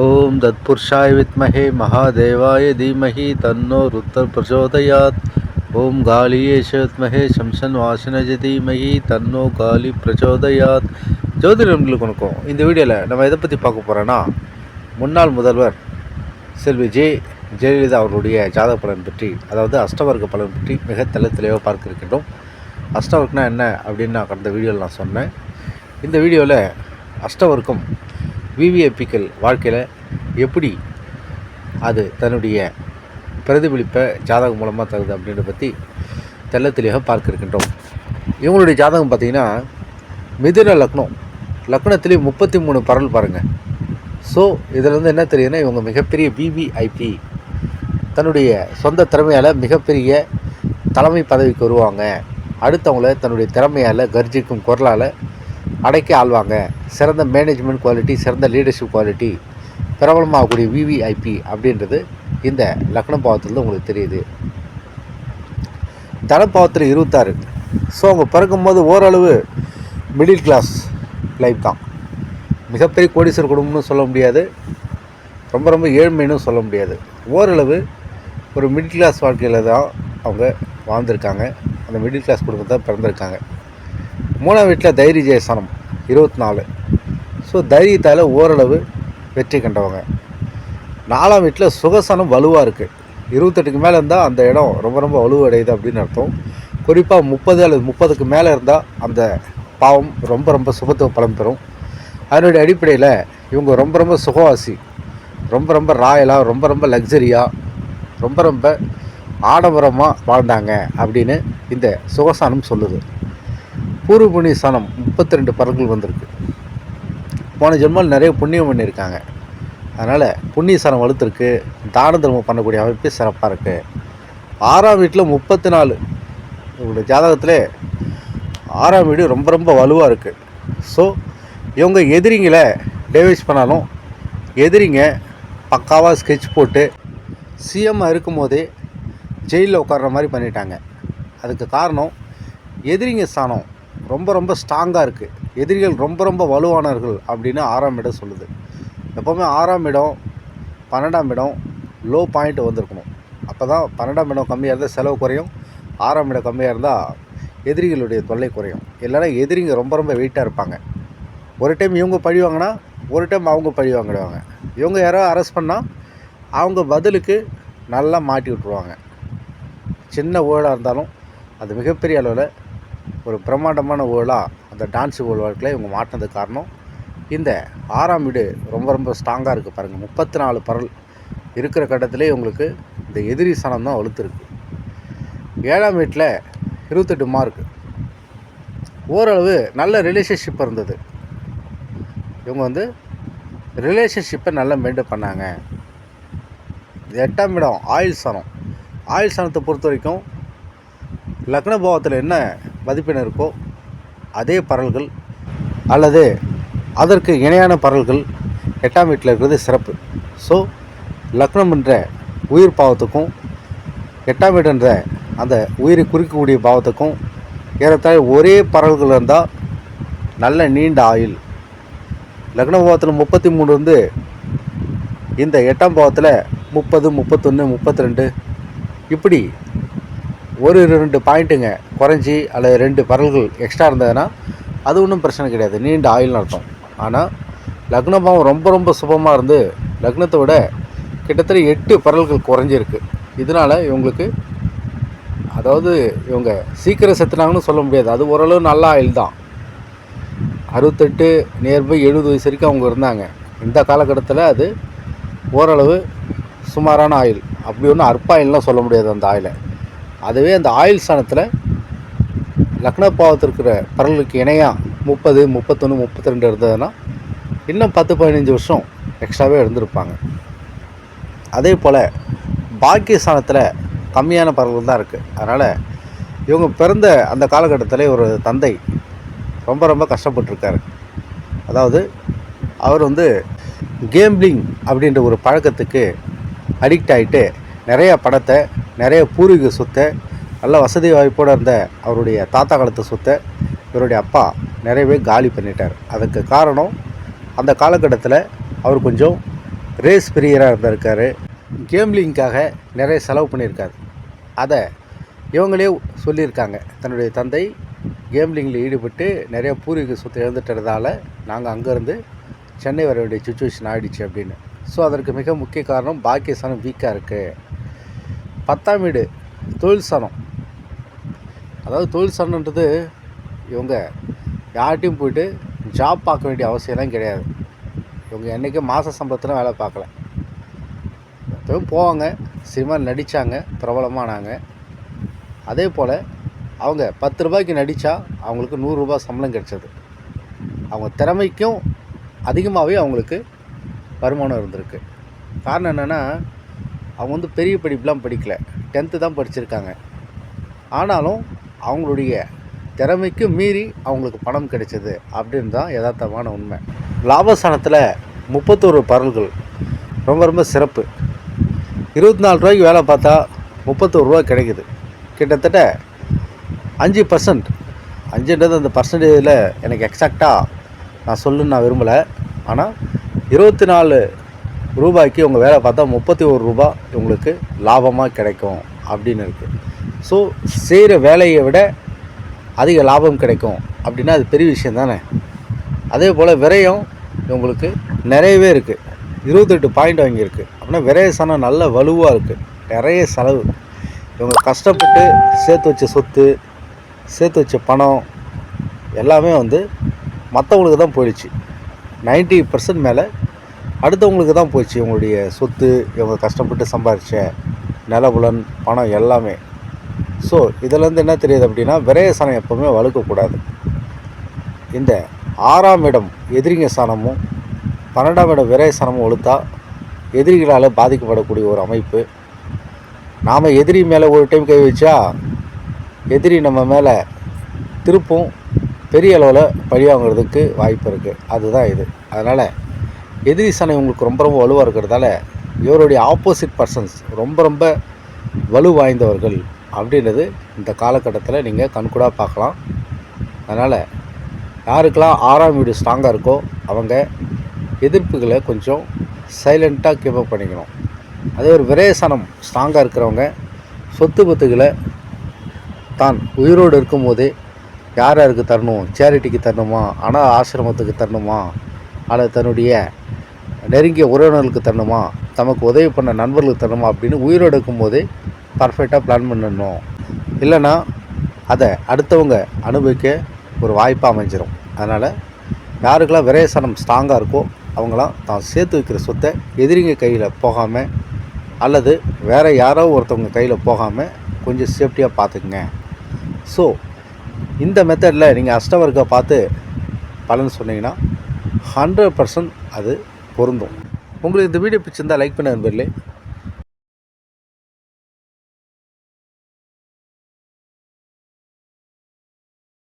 ஓம் தத்புருஷாய வித்மஹே மகாதேவாய தீமஹி தன்னோ ருத்தர் பிரச்சோதயாத் ஓம் காலியேஷ வித்மஹே சம்சன் வாசனஜ தீமஹி தன்னோ காலி பிரச்சோதயாத் ஜோதிடர்களுக்கு வணக்கம் இந்த வீடியோவில் நம்ம எதை பற்றி பார்க்க போகிறோன்னா முன்னாள் முதல்வர் செல்வி ஜே ஜெயலலிதா அவருடைய ஜாதக பலன் பற்றி அதாவது அஷ்டவர்க்க பலன் பற்றி மிக தெளி தெளிவாக பார்க்க இருக்கின்றோம் என்ன அப்படின்னு நான் கடந்த வீடியோவில் நான் சொன்னேன். இந்த வீடியோவில் அஷ்டவர்க்கம் விவிஐபிக்கள் வாழ்க்கையில் எப்படி அது தன்னுடைய பிரதிபலிப்பை ஜாதகம் மூலமாக தருது அப்படின்றத பற்றி தெல்ல தெளிவாக பார்க்க இருக்கின்றோம் இவங்களுடைய ஜாதகம் பார்த்திங்கன்னா மிதுன லக்னம். லக்னத்திலே முப்பத்தி மூணு பரல் பாருங்கள் ஸோ இதிலேருந்து என்ன தெரியுதுன்னா இவங்க மிகப்பெரிய விவிஐபி தன்னுடைய சொந்த திறமையால் மிகப்பெரிய தலைமை பதவிக்கு வருவாங்க. அடுத்தவங்கள தன்னுடைய திறமையால் கர்ஜிக்கும் குரலால் அடக்கி ஆள்வாங்க. சிறந்த மேனேஜ்மெண்ட் குவாலிட்டி சிறந்த லீடர்ஷிப் குவாலிட்டி பிரபலமாகக்கூடிய விவிஐபி அப்படின்றது இந்த லக்ன பாவத்திலிருந்து உங்களுக்கு தெரியுது. தனப்பாவத்தில் இருபத்தாறு. ஸோ அவங்க பிறக்கும்போது ஓரளவு மிடில் கிளாஸ் லைஃப் தான். மிகப்பெரிய கோடீஸ்வரர் குடும்பம்னு சொல்ல முடியாது. ரொம்ப ரொம்ப ஏழ்மைன்னு சொல்ல முடியாது. ஓரளவு ஒரு மிடில் கிளாஸ் வாழ்க்கையில் தான் அவங்க வாழ்ந்திருக்காங்க. அந்த மிடில் கிளாஸ் குடும்பத்தை பிறந்திருக்காங்க. மூணாம் வீட்டில் தைரிய ஜெயசனம் இருபத்தி நாலு ஸோ தைரியத்தால் ஓரளவு வெற்றி கண்டவங்க. நாலாம் வீட்டில் சுகசனம் வலுவாக இருக்குது இருபத்தெட்டுக்கு மேலே இருந்தால் அந்த இடம் ரொம்ப ரொம்ப வலுவடையுது அப்படின்னு அர்த்தம். குறிப்பாக முப்பது அல்லது முப்பதுக்கு மேலே இருந்தால் அந்த பாவம் ரொம்ப ரொம்ப சுபத்துவ பலன் பெறும் அதனுடைய அடிப்படையில் இவங்க ரொம்ப ரொம்ப சுகவாசி ரொம்ப ரொம்ப ராயலாக ரொம்ப ரொம்ப லக்ஸரியாக ரொம்ப ரொம்ப ஆடம்பரமாக வாழ்ந்தாங்க அப்படின்னு இந்த சுகசானம் சொல்லுது. பூர்வ புண்ணிய ஸ்தானம் முப்பத்தி ரெண்டு பரல்கள் வந்திருக்கு. போன ஜென்மால் நிறைய புண்ணியம் பண்ணியிருக்காங்க. அதனால் புண்ணிய ஸ்தானம் வலுத்திருக்கு. தான தர்மம் பண்ணக்கூடிய அமைப்பு சிறப்பாக இருக்குது ஆறாம் வீட்டில் முப்பத்தி நாலு இவங்களுடைய ஜாதகத்தில் ஆறாம் வீடு ரொம்ப ரொம்ப வலுவாக இருக்குது ஸோ இவங்க எதிரிங்களை டேவேஜ் பண்ணாலும் எதிரிங்க பக்காவாக ஸ்கெட்ச் போட்டு சிஎம்மாக இருக்கும் போதே ஜெயிலில் உட்கார்ற மாதிரி பண்ணிட்டாங்க. அதுக்கு காரணம் எதிரிங்க ஸ்தானம் ரொம்ப ரொம்ப ஸ்ட்ராங்காக இருக்குது எதிரிகள் ரொம்ப ரொம்ப வலுவானவர்கள் அப்படின்னு ஆறாம் இடம் சொல்லுது. எப்போவுமே ஆறாம் இடம் பன்னெண்டாம் இடம் லோ பாயிண்ட் வந்திருக்கணும். அப்போ தான் பன்னெண்டாம் இடம் கம்மியாக இருந்தால் செலவு குறையும். ஆறாம் இடம் கம்மியாக இருந்தால் எதிரிகளுடைய தொல்லை குறையும். இல்லைனா எதிரிங்க ரொம்ப ரொம்ப வெயிட்டாக இருப்பாங்க. ஒரு டைம் இவங்க பழி வாங்கினா ஒரு டைம் அவங்க பழி வாங்கிடுவாங்க. இவங்க யாரோ அரெஸ்ட் பண்ணால் அவங்க பதிலுக்கு நல்லா மாட்டி விட்ருவாங்க சின்ன ஊழலாக இருந்தாலும் அது மிகப்பெரிய அளவில் ஒரு பிரம்மாண்டமான ஓலாக அந்த டான்ஸ் ஓல் வாழ்க்கையில் இவங்க மாட்டினதுக்கு காரணம். இந்த ஆறாம் வீடு ரொம்ப ரொம்ப ஸ்ட்ராங்காக இருக்குது பாருங்கள் முப்பத்தி நாலு பரல் இருக்கிற கட்டத்திலே உங்களுக்கு இந்த எதிரி சனம் தான் வலுத்துருக்கு. ஏழாம் வீட்டில் இருபத்தெட்டு மார்க் ஓரளவு நல்ல ரிலேஷன்ஷிப் இருந்தது. இவங்க வந்து ரிலேஷன்ஷிப்பை நல்லா மெயின்டைன் பண்ணாங்க. எட்டாம் இடம் ஆயில் சனம் ஆயில் சனத்தை பொறுத்த வரைக்கும் லக்னபாவத்தில் என்ன மதிப்பினருக்கோ அதே பரல்கள் அல்லது அதற்கு இணையான பரல்கள் எட்டாம் வீட்டில் இருக்கிறது சிறப்பு. ஸோ லக்னம் என்ற உயிர் பாவத்துக்கும் எட்டாம் வீடுன்ற அந்த உயிரை குறிக்கக்கூடிய பாவத்துக்கும் ஏறத்தாழ ஒரே பரல்கள் இருந்தால் நல்ல நீண்ட ஆயுள். லக்ன பாவத்தில் முப்பத்தி மூணு வந்து இந்த எட்டாம் பாவத்தில் முப்பது முப்பத்தொன்று முப்பத்தி ரெண்டு இப்படி ஒரு ரெண்டு பாயிண்ட்டுங்க குறைஞ்சி அல்லது ரெண்டு பரல்கள் எக்ஸ்ட்ரா இருந்ததுன்னா அது ஒன்றும் பிரச்சனை கிடையாது. நீண்ட ஆயுள்னு அர்த்தம். ஆனால் லக்னபாவம் ரொம்ப ரொம்ப சுபமாக இருந்து லக்னத்தை விட கிட்டத்தட்ட எட்டு பரல்கள் குறைஞ்சிருக்கு. இதனால் இவங்களுக்கு அதாவது இவங்க சீக்கிரம் செத்துனாங்கன்னு சொல்ல முடியாது. அது ஓரளவு நல்ல ஆயுள் தான். அறுபத்தெட்டு நியர்பை எழுபது வயசு வரைக்கும் அவங்க இருந்தாங்க. இந்த காலகட்டத்தில் அது ஓரளவு சுமாரான ஆயில் அப்படி ஒன்றும் அற்ப சொல்ல முடியாது அந்த ஆயிலை. அதுவே அந்த ஆயில் ஸ்தானத்தில் லக்ன பாவத்தில் இருக்கிற பரலுக்கு இணையாக முப்பது முப்பத்தொன்று முப்பத்தி ரெண்டு இருந்ததுன்னா இன்னும் பத்து பதினஞ்சு வருஷம் எக்ஸ்ட்ராவே இருந்திருப்பாங்க. அதே போல் பாக்கியஸ்தானத்தில் கம்மியான பரல்கள் தான் இருக்குது அதனால் இவங்க பிறந்த அந்த காலகட்டத்தில் ஒரு தந்தை ரொம்ப ரொம்ப கஷ்டப்பட்டிருக்காரு. அதாவது அவர் வந்து கேம்பிளிங் அப்படின்ற ஒரு பழக்கத்துக்கு அடிக்ட் ஆகிட்டு நிறைய பணத்தை நிறைய பூர்வீக சொத்தை நல்ல வசதி வாய்ப்போடு இருந்த அவருடைய தாத்தா காலத்து சொத்தை இவருடைய அப்பா நிறையவே காலி பண்ணிட்டார். அதுக்கு காரணம் அந்த காலகட்டத்தில் அவர் கொஞ்சம் ரேஸ் பிரியராக இருந்திருக்கார். கேம்லிங்காக நிறைய செலவு பண்ணியிருக்காரு. அதை இவங்களே சொல்லியிருக்காங்க. தன்னுடைய தந்தை கேம்லிங்கில் ஈடுபட்டு நிறைய பூர்வீக சொத்து இழந்துட்டதால நாங்கள் அங்கேருந்து சென்னை வர வேண்டிய சுச்சுவேஷன் ஆகிடுச்சு அப்படின்னு. ஸோ அதற்கு மிக முக்கிய காரணம் பாக்கியஸ்தானம் வீக்காக இருக்குது பத்தாம் வீடு தொழில் சனம். அதாவது தொழில் சனன்றது இவங்க யார்கிட்டையும் போயிட்டு ஜாப் பார்க்க வேண்டிய அவசியம்லாம் கிடையாது. இவங்க என்றைக்கும் மாத சம்பளத்தில் வேலை பார்க்கல. போவாங்க சினிமா நடித்தாங்க பிரபலமானாங்க. அதே போல் அவங்க பத்து ரூபாய்க்கு நடித்தா அவங்களுக்கு நூறுரூபா சம்பளம் கிடைச்சது. அவங்க திறமைக்கும் அதிகமாகவே அவங்களுக்கு வருமானம் இருந்திருக்கு. காரணம் என்னென்னா அவங்க வந்து பெரிய படிப்புலாம் படிக்கல. டென்த்து தான் படிச்சிருக்காங்க. ஆனாலும் அவங்களுடைய திறமைக்கு மீறி அவங்களுக்கு பணம் கிடைச்சது அப்படின்னு தான் யதார்த்தமான உண்மை. லாபஸ்தானத்தில் முப்பத்தோரு பரல்கள். ரொம்ப ரொம்ப சிறப்பு. இருபத்தி நாலு ரூபாய்க்கு வேலை பார்த்தா முப்பத்தோரு ரூபா கிடைக்குது. கிட்டத்தட்ட அஞ்சு பர்சன்ட் அஞ்சுன்றது அந்த பர்சன்டேஜில் எனக்கு எக்ஸாக்டாக நான் சொல்லுன்னு நான் விரும்பலை. ஆனால் இருபத்தி நாலு ரூபாய்க்கு உங்கள் வேலை பார்த்தா முப்பத்தி ஒரு ரூபா உங்களுக்கு லாபமாக கிடைக்கும் அப்படின்னு இருக்குது ஸோ செய்கிற வேலையை விட அதிக லாபம் கிடைக்கும் அப்படின்னா அது பெரிய விஷயம் தானே? அதே போல் விரயம் உங்களுக்கு நிறையவே இருக்குது இருபத்தெட்டு பாயிண்ட் வாங்கியிருக்கு. அப்படின்னா விரய சனம் நல்ல வலுவாக இருக்குது நிறைய செலவு. இவங்க கஷ்டப்பட்டு சேர்த்து வச்ச சொத்து சேர்த்து வச்ச பணம் எல்லாமே வந்து மற்றவங்களுக்கு தான் போயிடுச்சு. 90% பர்சன்ட் மேலே அடுத்தவங்களுக்கு தான் போச்சு இவங்களுடைய சொத்து இவங்க கஷ்டப்பட்டு சம்பாரித்த நிலபுலன் பணம் எல்லாமே. ஸோ இதிலேருந்து என்ன தெரியுது அப்படின்னா விரயசனம் எப்போவுமே வலுக்கக்கூடாது இந்த ஆறாம் இடம் எதிரிங்க சனமும் பன்னெண்டாம் இடம் விரயசனமும் ஒழுத்தா எதிரிகளால் பாதிக்கப்படக்கூடிய ஒரு அமைப்பு. நாம் எதிரி மேலே ஒரு டைம் கை வச்சா எதிரி நம்ம மேலே திருப்பும் பெரிய அளவில் பழி வாங்குறதுக்கு வாய்ப்பு இருக்குது அதுதான் இது. அதனால் எதிரி சனை உங்களுக்கு ரொம்ப ரொம்ப வலுவாக இருக்கிறதால இவருடைய ஆப்போசிட் பர்சன்ஸ் ரொம்ப ரொம்ப வலு வாய்ந்தவர்கள் அப்படின்றது இந்த காலகட்டத்தில் நீங்கள் கண்கூடாக பார்க்கலாம். அதனால் யாருக்கெல்லாம் ஆறாம் வீடு ஸ்ட்ராங்காக இருக்கோ அவங்க எதிர்ப்புகளை கொஞ்சம் சைலண்ட்டாக கீப் பண்ணிக்கணும். அதே ஒரு விரயசனம் ஸ்ட்ராங்காக இருக்கிறவங்க சொத்து பத்துகளை தான் உயிரோடு இருக்கும்போதே யார் யாருக்கு தரணும்? சேரிட்டிக்கு தரணுமா? ஆனால் ஆசிரமத்துக்கு தரணுமா? அல்லது தன்னுடைய நெருங்கிய உறவினர்களுக்கு தரணுமா? தமக்கு உதவி பண்ண நண்பர்களுக்கு தரணுமா? அப்படின்னு உயிரோடு இருக்கும்போதே பர்ஃபெக்டாக பிளான் பண்ணணும். இல்லைன்னா அதை அடுத்தவங்க அனுபவிக்க ஒரு வாய்ப்பாக அமைஞ்சிரும். அதனால் யாருக்கெல்லாம் விரயசனம் ஸ்ட்ராங்காக இருக்கோ அவங்களாம் தான் சேர்த்து வைக்கிற சொத்தை எதிரிங்க கையில் போகாமல் அல்லது வேறு யாரோ ஒருத்தவங்க கையில் போகாமல் கொஞ்சம் சேஃப்டியாக பார்த்துக்குங்க. ஸோ இந்த மெத்தடில் நீங்கள் அஷ்டவர்க்கை பார்த்து பலன் சொன்னீங்கன்னா ஹண்ட்ரட் பர்சன்ட் அது பொருந்தும். உங்களுக்கு இந்த வீடியோ பிடிச்சிருந்தால் லைக் பண்ண நண்பர்களே.